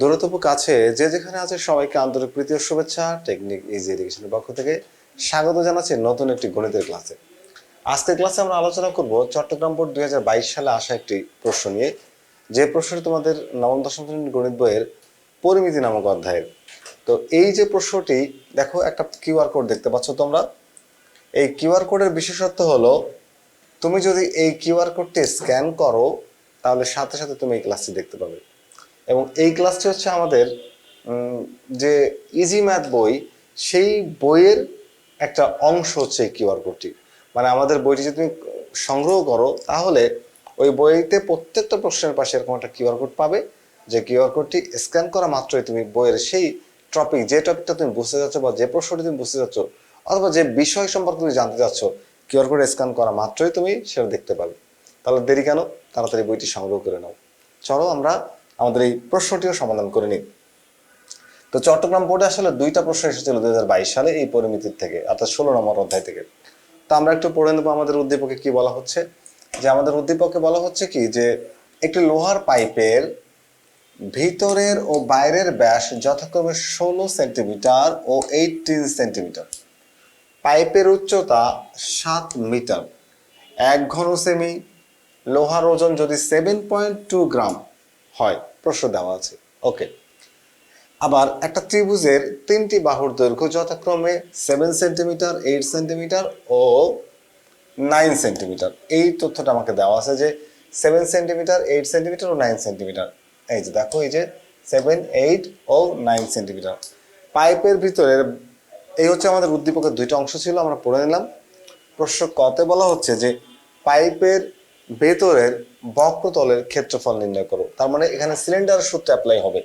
দূরতপু কাছে যে যেখানে আছে সবাইকে আন্তরিক প্রীতি ও শুভেচ্ছা। টেকনিক ইজি এডুকেশনের পক্ষ থেকে স্বাগত জানাচ্ছি নতুন একটি গণিতের ক্লাসে। আজকের ক্লাসে আমরা আলোচনা করব চট্টগ্রাম বোর্ড দু হাজার বাইশ সালে আসা একটি প্রশ্ন নিয়ে। যে প্রশ্নটি তোমাদের নবম, দশম শ্রেণির গণিত বইয়ের পরিমিতি নামক অধ্যায়ের। তো এই যে প্রশ্নটি, দেখো একটা কিউআর কোড দেখতে পাচ্ছ তোমরা। এই কিউআর কোডের বিশেষত্ব হলো, তুমি যদি এই কিউআর কোডটি স্ক্যান করো, তাহলে সাথে সাথে তুমি এই ক্লাসটি দেখতে পাবে। এবং এই ক্লাসটি হচ্ছে আমাদের যে ইজি ম্যাথ বই, সেই বইয়ের একটা অংশ হচ্ছে এই কিউআর কোডটি মানে আমাদের বইটি যদি তুমি সংগ্রহ করো, তাহলে ওই বইতে প্রত্যেকটা প্রশ্নের পাশে এরকম একটা কিউআর কোড পাবে। যে কিউআর কোডটি স্ক্যান করা মাত্রই তুমি বইয়ের সেই টপিক যে টপিকটা তুমি বুঝতে যাচ্ছ বা যে প্রশ্নটি তুমি বুঝতে যাচ্ছ অথবা যে বিষয় সম্পর্কে তুমি জানতে চাচ্ছ কিউআর কোড স্ক্যান করা মাত্রই তুমি সেটা দেখতে পাবে। তাহলে দেরি কেন? তাড়াতাড়ি বইটি সংগ্রহ করে নাও। চলো আমরা আমাদের এই প্রশ্নটিও সমাধান করে নিই তো চট্টগ্রাম বোর্ডে আসলে দুইটা প্রশ্ন এসেছিল দুই সালে এই পরিমিতির থেকে, অর্থাৎ ষোলো নম্বর অধ্যায় থেকে। তো আমরা একটু পড়ে নেব আমাদের উদ্দীপকে কি বলা হচ্ছে। যে আমাদের উদ্দীপকে বলা হচ্ছে কি যে, একটি লোহার পাইপের ভিতরের ও বাইরের ব্যাস যথাক্রমে ষোলো সেন্টিমিটার ও এইটিন সেন্টিমিটার। পাইপের উচ্চতা সাত মিটার, এক ঘন সেমি। লোহার ওজন যদি সেভেন পয়েন্ট টু গ্রাম হয়, প্রশ্ন দেওয়া আছে। ওকে আবার একটা ত্রিভুজের তিনটি বাহুর দৈর্ঘ্য যথাক্রমে সেভেন সেন্টিমিটার এইট সেন্টিমিটার ও নাইন সেন্টিমিটার এই তথ্যটা আমাকে দেওয়া আছে যে সেভেন সেন্টিমিটার এইট সেন্টিমিটার ও নাইন সেন্টিমিটার এই যে দেখো, এই যে সেভেন এইট ও নাইন সেন্টিমিটার পাইপের ভিতরের, এই হচ্ছে আমাদের উদ্দীপকের দুইটা অংশ ছিল, আমরা পড়ে নিলাম। প্রশ্ন কতে বলা হচ্ছে যে পাইপের ভেতরের বক্রতলের ক্ষেত্রফল নির্ণয় করো। তার মানে এখানে সিলিন্ডার সূত্র অ্যাপ্লাই হবে।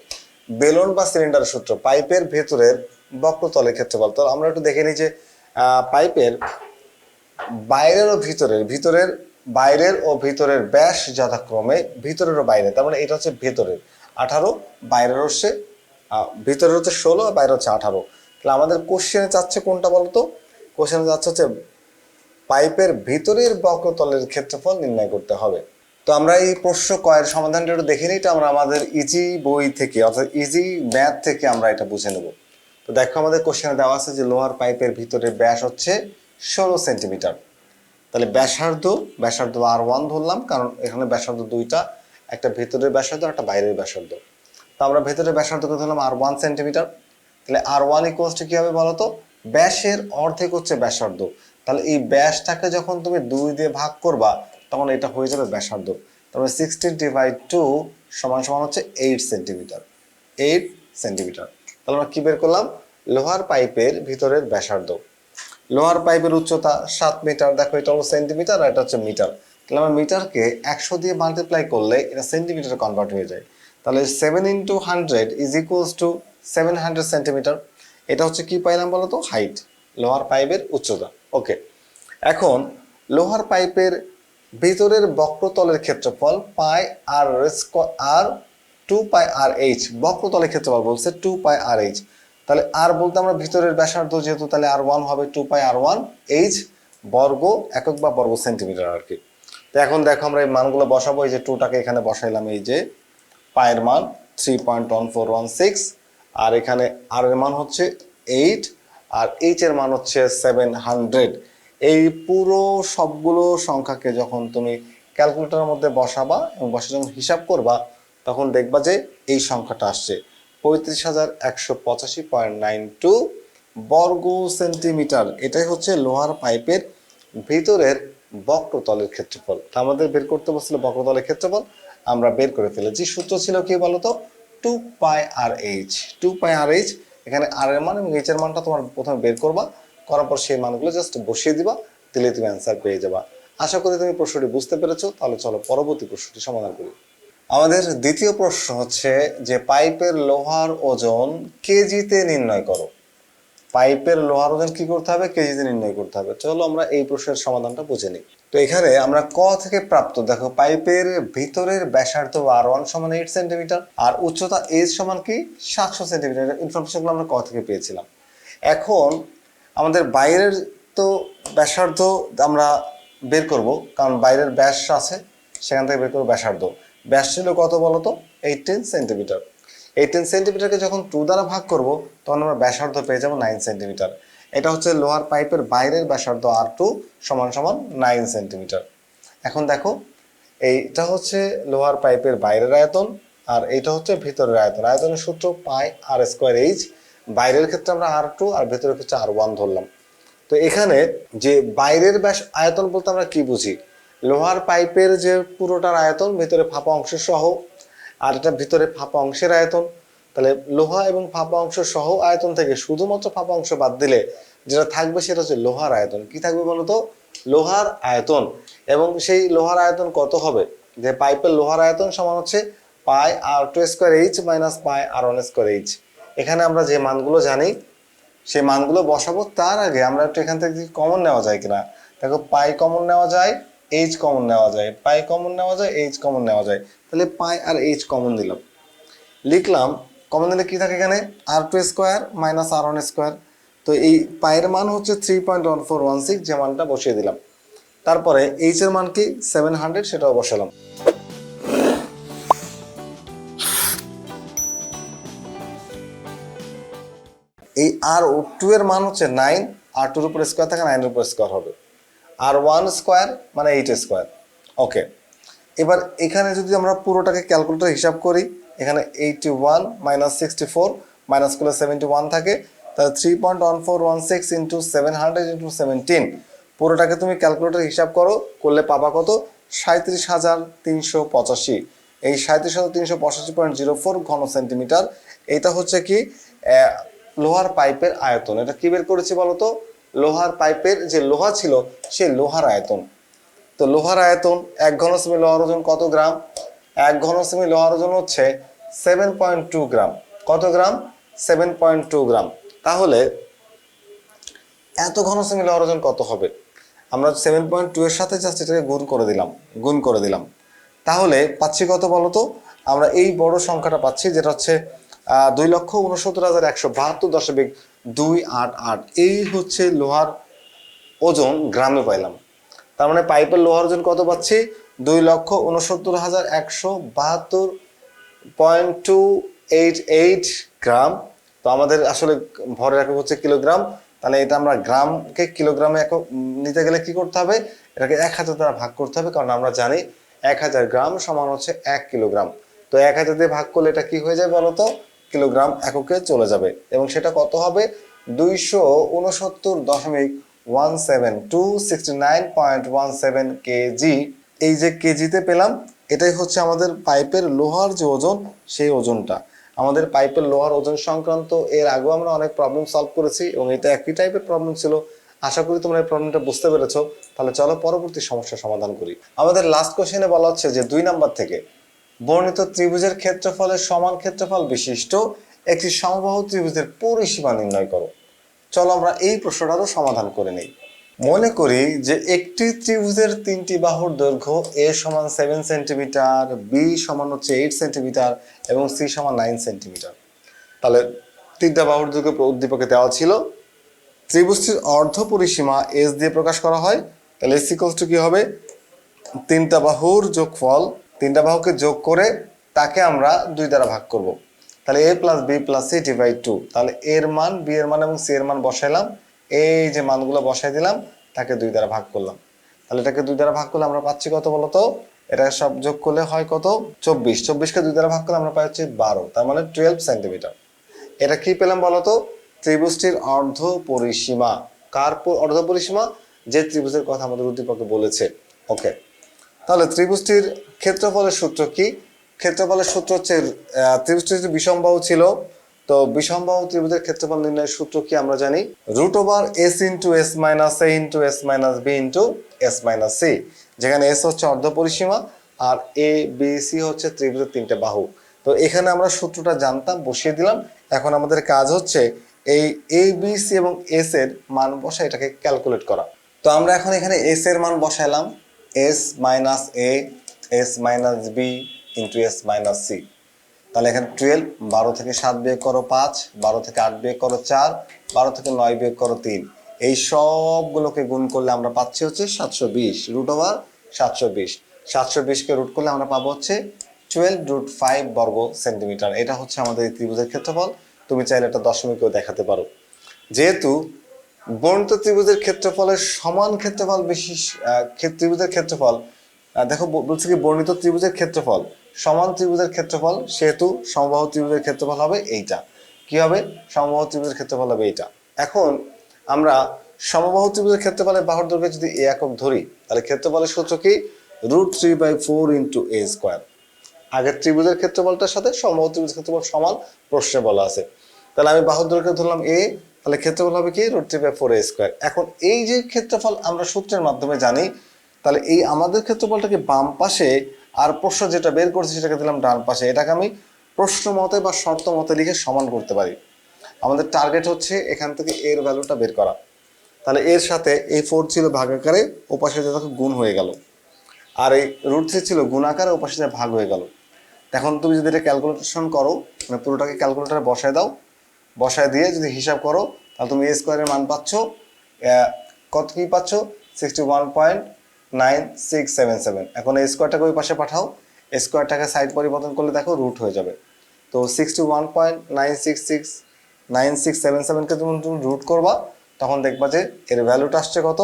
বেলুন বা সিলিন্ডার সূত্র, পাইপের ভেতরের বক্রতলের ক্ষেত্রফল। তো আমরা একটু দেখে নিই যে পাইপের বাইরের ও ভিতরের ভিতরের বাইরের ও ভিতরের ব্যাস যথাক্রমে ভিতরের ও বাইরে তার মানে এটা হচ্ছে ভেতরের। আঠারো, বাইরের হচ্ছে ভিতরের হচ্ছে ষোলো আর বাইরে হচ্ছে আঠারো। তাহলে আমাদের কোশ্চেনে চাচ্ছে কোনটা বলতো? কোশ্চেনে চাচ্ছে হচ্ছে পাইপের ভিতরের বক্রতলের ক্ষেত্রফল নির্ণয় করতে হবে। তো আমরা এই প্রশ্ন কয়ের সমাধানটা একটু দেখে নিই এটা আমরা আমাদের ইজি বই থেকে, অর্থাৎ ইজি ম্যাথ থেকে আমরা এটা বুঝে নেব। তো দেখো আমাদের কোশ্চেনে দেওয়া আছে যে লোহার পাইপের ভিতরে ব্যাস হচ্ছে ষোলো সেন্টিমিটার। তাহলে ব্যাসার্ধ ব্যাসার্ধ আর ওয়ান ধরলাম, কারণ এখানে ব্যাসার্ধ দুইটা, একটা ভেতরের ব্যাসার্ধ একটা বাইরের ব্যাসার্ধ। তো আমরা ভেতরের ব্যাসার্ধকে ধরলাম? আর ওয়ান সেন্টিমিটার। তাহলে আর ওয়ান ইকুয়ালসটা কি হবে বলতো? ব্যাসের অর্ধেক হচ্ছে ব্যাসার্ধ। তাহলে এই ব্যাসটাকে যখন তুমি দুই দিয়ে ভাগ করবা, তখন এটা হয়ে যাবে ব্যাসার্ধ। তারপরে সিক্সটিন ডিভাইড টু সমান সমান হচ্ছে এইট সেন্টিমিটার এইট সেন্টিমিটার তাহলে আমরা কী বের করলাম? লোহার পাইপের ভিতরের ব্যাসার্ধ। লোহার পাইপের উচ্চতা সাত মিটার। দেখো এটা হলো সেন্টিমিটার আর এটা হচ্ছে মিটার। তাহলে আমরা মিটারকে একশো দিয়ে মাল্টিপ্লাই করলে এটা সেন্টিমিটারে কনভার্ট হয়ে যায়। তাহলে seven into hundred is equals to seven hundred centimetre এটা হচ্ছে কি পাইলাম বলো তো হাইট লোহার পাইপের উচ্চতা। ওকে এখন লোহার পাইপের ভিতরের বক্রতলের ক্ষেত্রফল পাই আর আর টু পাই আর এইচ বক্রতলের ক্ষেত্রফল বলছে টু পাই আর এইচ তাহলে আর বলতে আমরা ভিতরের ব্যাসার্ধ যেহেতু তাহলে আর ওয়ান হবে two pi r one h বর্গ একক বা বর্গ সেন্টিমিটার আর কি। তো এখন দেখো আমরা এই মানগুলো বসাবো, এই যে টুটাকে এখানে বসাইলাম, এই যে পায়ের মান three point one four one six আর এখানে আর এর মান হচ্ছে এইট আর এইচ এর মান হচ্ছে সেভেন হান্ড্রেড এই পুরো সবগুলো সংখ্যাকে যখন তুমি ক্যালকুলেটরের মধ্যে বসাবা এবং বসে যখন হিসাব করবা, তখন দেখবা যে এই সংখ্যাটা আসছে। পঁয়ত্রিশ হাজার একশো পঁচাশি পয়েন্ট নাইন টু বর্গ সেন্টিমিটার। এটাই হচ্ছে লোহার পাইপের ভিতরের বক্রতলের ক্ষেত্রফল। আমাদের বের করতে বলছিল বক্রতলের ক্ষেত্রফল। আমরা বের করে ফেলেছি। সূত্র ছিল কি বলতো? Two pi r h two pi r h এখানে আর এর মান এবং এইচ এর মানটা তোমার প্রথমে বের করবা, করার পর সেই মানগুলো জাস্ট বসিয়ে দিবা দিলে তুমি অ্যান্সার পেয়ে যাবা। আশা করি তুমি প্রশ্নটি বুঝতে পেরেছ, তাহলে চলো পরবর্তী প্রশ্নটি সমাধান করি। আমাদের দ্বিতীয় প্রশ্ন হচ্ছে যে পাইপের লোহার ওজন কেজিতে নির্ণয় করো। পাইপের লোহার ওজন কি করতে হবে? কেজিতে নির্ণয় করতে হবে। চলো আমরা এই প্রশ্নের সমাধানটা বুঝে নিই। তো এখানে আমরা ক থেকে প্রাপ্ত, দেখো পাইপের ভিতরের ব্যাসার্ধ আর ওয়ান সমান এইট সেন্টিমিটার আর উচ্চতা এইচ সমান কি? সাতশো সেন্টিমিটার ইনফরমেশনগুলো আমরা ক থেকে পেয়েছিলাম। এখন আমাদের বাইরের তো ব্যাসার্ধ আমরা বের করব, কারণ বাইরের ব্যাস আছে, সেখান থেকে বের করব ব্যাসার্ধ। ব্যাস ছিল কত বলতো? এইটিন সেন্টিমিটার এই টেন সেন্টিমিটারকে যখন টু দ্বারা ভাগ করব, তখন আমরা ব্যাসার্ধ পেয়ে যাব নাইন সেন্টিমিটার এটা হচ্ছে লোহার পাইপের বাইরের ব্যাসার্ধ আর টু সমান সমান নাইন সেন্টিমিটার এখন দেখো, এইটা হচ্ছে লোহার পাইপের বাইরের আয়তন, আর এইটা হচ্ছে ভিতরের আয়তন। আয়তনের সূত্র পাই আর স্কোয়ার এইচ বাইরের ক্ষেত্রে আমরা আর টু আর ভেতরের ক্ষেত্রে আর ওয়ান ধরলাম। তো এখানে যে বাইরের ব্যাস আয়তন বলতে আমরা কি বুঝি? লোহার পাইপের যে পুরোটার আয়তন, ভেতরে ফাঁপা অংশ সহ আর এটা ভিতরে ফাঁপা অংশের আয়তন। তাহলে লোহা এবং ফাঁপা অংশ সহ আয়তন থেকে শুধুমাত্র ফাঁপা অংশ বাদ দিলে যেটা থাকবে সেটা হচ্ছে লোহার আয়তন। কি থাকবে বলতো? লোহার আয়তন। এবং সেই লোহার আয়তন কত হবে? যে পাইপের লোহার আয়তন সমান হচ্ছে pi r two square h minus pi r one square h. এখানে আমরা যে মানগুলো জানি, সেই মানগুলো বসাবো। তার আগে আমরা একটু এখান থেকে কমন নেওয়া যায় কিনা। দেখো, পাই কমন নেওয়া যায় এইচ কমন নেওয়া যায় পাই কমন নেওয়া যায় এইচ কমন নেওয়া যায়। তাহলে পাই আর এইচ কমন দিলাম। লিখলাম কমন দিলে কি থাকে এখানে? R two square minus r one square তো এই পায়ের মান হচ্ছে three point one four one six যে মানটা বসিয়ে দিলাম। তারপরে এইচ এর মান কি? সেভেন হান্ড্রেড সেটাও বসালাম। এই আর টু এর মান হচ্ছে নাইন আর টুর উপর স্কোয়ার থাকে নাইনের উপর স্কোয়ার হবে। আর ওয়ান স্কোয়ার মানে এইট স্কোয়ার ওকে এবার এখানে যদি আমরা পুরোটাকে ক্যালকুলেটর হিসাব করি, এখানে eighty one minus sixty four minus করলে সেভেন্টি ওয়ান থাকে। তাহলে three point one four one six into seven hundred into seventeen পুরোটাকে তুমি ক্যালকুলেটর হিসাব করো, করলে পাবা কত? সাঁত্রিশ হাজার তিনশো পঁচাশি। এই সাঁত্রিশ হাজার তিনশো পঁচাশি পয়েন্ট জিরো ফোর ঘন সেন্টিমিটার এটা হচ্ছে কি লোহার পাইপের আয়তন। এটা কী বের করেছি বলতো? লোহার পাইপের যে লোহা ছিল সেই লোহার আয়তন। তো লোহার আয়তন এক ঘন সেমি লোহার ওজন কত গ্রাম? এক ঘন সেমি লোহার ওজন হচ্ছে সেভেন পয়েন্ট টু গ্রাম। কত gram? Seven point two gram. তাহলে এত ঘন সেমি লোহার ওজন কত হবে? আমরা সেভেন পয়েন্ট টু এর সাথে জাস্ট এটাকে গুণ করে দিলাম, গুণ করে দিলাম। তাহলে পাচ্ছি কত বলতো? আমরা এই বড় সংখ্যাটা পাচ্ছি, যেটা হচ্ছে দুই লক্ষ উনসত্তর হাজার একশো বাহাত্তর দশমিক দুই আট আট। এই হচ্ছে লোহার ওজন গ্রামে পাইলাম। তার মানে পাইপের লোহার ওজন কত পাচ্ছি? দুই লক্ষ উনসত্তর হাজার একশো বাহাত্তর point two eight eight gram. তো আমাদের আসলে ভরের একক হচ্ছে কিলোগ্রাম। তাহলে এটা আমরা গ্রামকে কিলোগ্রামে একক নিতে গেলে কি করতে হবে? এটাকে এক হাজার দ্বারা ভাগ করতে হবে, কারণ আমরা জানি এক হাজার গ্রাম সমান হচ্ছে এক কিলোগ্রাম। তো এক হাজার দিয়ে ভাগ করলে এটা কি হয়ে যাবে বলতো কিলোগ্রাম এককে চলে যাবে এবং সেটা কত হবে? দুইশো উনসত্তর দশমিক one seven, two sixty nine point one seven KG. এই যে কেজিতে পেলাম, এটাই হচ্ছে আমাদের পাইপের লোহার যে ওজন, সেই ওজনটা। আমাদের পাইপের লোহার ওজন সংক্রান্ত এর আগেও আমরা অনেক প্রবলেম সলভ করেছি এবং এটা একই টাইপের প্রবলেম ছিল। আশা করি তোমরা এই প্রবলেমটা বুঝতে পেরেছ। তাহলে চলো পরবর্তী সমস্যার সমাধান করি। আমাদের লাস্ট কোশ্চেনে বলা হচ্ছে যে দুই নাম্বার থেকে বর্ণিত ত্রিভুজের ক্ষেত্রফলের সমান ক্ষেত্রফল বিশিষ্ট একটি সমবাহু ত্রিভুজের পরিসীমা নির্ণয় করো। চলো আমরা এই প্রশ্নটারও সমাধান করে নেই। মনে করি যে একটি ত্রিভুজের তিনটি বাহুর দৈর্ঘ্য এ সমান সেভেন সেন্টিমিটার বি সমান হচ্ছে এইট সেন্টিমিটার এবং সি সমান নাইন সেন্টিমিটার তাহলে তিনটা বাহুর দৈর্ঘ্য উদ্দীপকে দেওয়া ছিল। ত্রিভুজটির অর্ধ পরিসীমা এস দিয়ে প্রকাশ করা হয়। তাহলে এস টু কি হবে? তিনটা বাহুর যোগফল তিনটা বাহুকে যোগ করে তাকে আমরা দুই দ্বারা ভাগ করব। তাহলে a plus b plus c divide two তাহলে এর মান বি এর মান এবং সি এর মান বসাইলাম। এই যে মানগুলো বসাই দিলাম, তাকে দুই দ্বারা ভাগ করলাম। তাহলে এটাকে দুই দ্বারা ভাগ করলে আমরা পাচ্ছি কত বলতো? এটা সব যোগ করলে হয় কত? চব্বিশ। চব্বিশকে দুই দ্বারা ভাগ করলে আমরা পাই হচ্ছে বারো। তার মানে টুয়েলভ সেন্টিমিটার এটা কি পেলাম বলতো? ত্রিভুজটির অর্ধ পরিসীমা। কার অর্ধ পরিসীমা? যে ত্রিভুজের কথা আমাদের উদ্দীপকে বলেছে। ওকে তাহলে ত্রিভুজটির ক্ষেত্রফলের সূত্র কি? ক্ষেত্রফলের সূত্র হচ্ছে আহ, ত্রিভুজটি যদি বিষমবাহু ছিল তো বিষমবাহু ত্রিভুজের ক্ষেত্রফল নির্ণয়ের সূত্র কি আমরা জানি? Root over s into s minus a into s minus b into s minus c যেখানে এস হচ্ছে অর্ধ পরিসীমা আর এ বি সি হচ্ছে ত্রিভুজের তিনটে বাহু। তো এখানে আমরা সূত্রটা জানতাম বসিয়ে দিলাম। এখন আমাদের কাজ হচ্ছে এই এ বি সি এবং এস এর মান বসা এটাকে ক্যালকুলেট করা। তো আমরা এখন এখানে এস এর মান বসাইলাম। S minus a s minus b into s minus c তাহলে এখানে টুয়েলভ বারো থেকে সাত বিয়োগ করো পাঁচ, বারো থেকে আট বিয়োগ করো চার, বারো থেকে নয় বিয়োগ করো তিন। এই সবগুলোকে গুণ করলে আমরা পাচ্ছি হচ্ছে সাতশো বিশ রুট ওভার সাতশো বিশ। সাতশো বিশকে রুট করলে আমরা পাবো হচ্ছে টুয়েলভ রুট ফাইভ বর্গ সেন্টিমিটার এটা হচ্ছে আমাদের এই ত্রিভুজের ক্ষেত্রফল। তুমি চাইলে একটা দশমিকও দেখাতে পারো। যেহেতু বর্ণিত ত্রিভুজের ক্ষেত্রফলের সমান ক্ষেত্রফল বিশিষ্ট ত্রিভুজের ক্ষেত্রফল দেখো বলছে কি, বর্ণিত ত্রিভুজের ক্ষেত্রফল, সমান ত্রিভুজের ক্ষেত্রফল সেহেতু সমবাহু ত্রিভুজের ক্ষেত্রফল হবে এইটা। কি হবে? সমবাহু ত্রিভুজের ক্ষেত্রফল হবে এইটা। এখন আমরা সমবাহু ত্রিভুজের ক্ষেত্রফলের বাহুর দৈর্ঘ্য যদি এ একক ধরি, তাহলে ক্ষেত্রফলের সূত্র কি? Root three by four into a square. আগের ত্রিভুজের ক্ষেত্রফলটার সাথে সমবাহু ত্রিভুজের ক্ষেত্রফল সমান প্রশ্নে বলা আছে। তাহলে আমি বাহুর দৈর্ঘ্য ধরলাম এ তাহলে ক্ষেত্রফল হবে কি? Root three by four a square এখন এই যে ক্ষেত্রফল আমরা সূত্রের মাধ্যমে জানি, তাহলে এই আমাদের ক্ষেত্রফলটাকে বাম পাশে আর প্রশ্ন যেটা বের করছি সেটাকে দিলাম ডান পাশে। এটাকে আমি প্রশ্ন মতে বা শর্ত মতে লিখে সমান করতে পারি। আমাদের টার্গেট হচ্ছে এখান থেকে এর ভ্যালুটা বের করা। তাহলে এর সাথে এই ফোর ছিল ভাগাকারে ও পাশে যে দেখো গুণ হয়ে গেল। আর এই রুট থ্রি ছিল গুণাকারে ও পাশে যে ভাগ হয়ে গেল। এখন তুমি যদি এটা ক্যালকুলেশন করো মানে পুরোটাকে ক্যালকুলেটারে বসায় দাও বসায় দিয়ে যদি হিসাব করো, তাহলে তুমি এ স্কোয়ারের মান পাচ্ছ কত কি পাচ্ছ? Sixty one point nine six seven seven এখন এই স্কোয়ারটাকে ওই পাশে পাঠাও। স্কোয়ারটাকে সাইড পরিবর্তন করলে দেখো রুট হয়ে যাবে। তো sixty one point nine six six nine six seven সেভেনকে তুমি তুমি রুট করবা, তখন দেখবা যে এর ভ্যালুটা আসছে কত?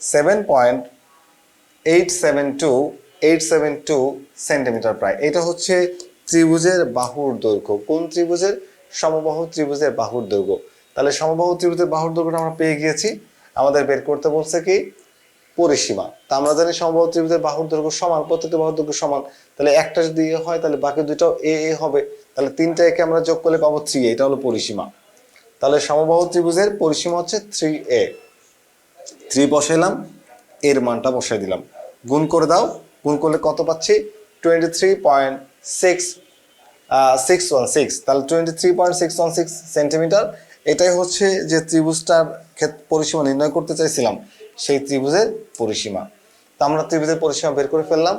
Seven point eight seven two eight seven two centimetre প্রায়। এটা হচ্ছে ত্রিভুজের বাহুর দৈর্ঘ্য। কোন ত্রিভুজের? সমবাহু ত্রিভুজের বাহুর দৈর্ঘ্য। তাহলে সমবাহু ত্রিভুজের বাহুর দৈর্ঘ্যটা আমরা পেয়ে গিয়েছি। আমাদের বের করতে বলছে কি? পরিসীমা। তা আমরা জানি সমবাহু ত্রিভুজের বাহুর দৈর্ঘ্য সমান, প্রত্যেকটা বাহুর দৈর্ঘ্য সমান। তাহলে একটা যদি এ হয়, তাহলে বাকি দুইটাও এ এ হবে। তাহলে তিনটা একে আমরা যোগ করলে পাবো থ্রি এটা হলো পরিসীমা। তাহলে সমবাহু ত্রিভুজের পরিসীমা হচ্ছে থ্রি এ। থ্রি বসাইলাম, এর মানটা বসাই দিলাম। গুণ করে দাও, গুণ করলে কত পাচ্ছি? Twenty three point six six one six তাহলে twenty three point six one six centimetre এটাই হচ্ছে যে ত্রিভুজটার ক্ষেত্র পরিসীমা নির্ণয় করতে চাইছিলাম, সেই ত্রিভুজের পরিসীমা। তা আমরা ত্রিভুজের পরিসীমা বের করে ফেললাম,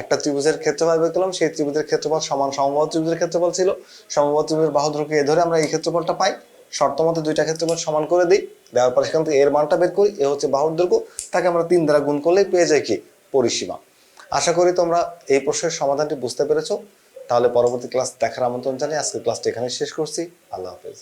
একটা ত্রিভুজের ক্ষেত্রফল বের করলাম, সেই ত্রিভুজের ক্ষেত্রফল সমান সমবাহু ত্রিভুজের ক্ষেত্রফল ছিল। সমবাহু ত্রিভুজের বাহু দৈর্ঘ্য এ ধরে আমরা এই ক্ষেত্রফলটা পাই। শর্ত মতে দুইটা ক্ষেত্রফল সমান করে দিই, দেওয়ার পর সেখান থেকে এর মানটা বের করি, এ হচ্ছে বাহুর দৈর্ঘ্য। তাকে আমরা তিন দ্বারা গুণ করলেই পেয়ে যাই কি? পরিসীমা। আশা করি তোমরা এই প্রশ্নের সমাধানটি বুঝতে পেরেছ। তাহলে পরবর্তী ক্লাস দেখার আমন্ত্রণ জানিয়ে আজকে ক্লাসটি এখানে শেষ করছি। আল্লাহ হাফেজ।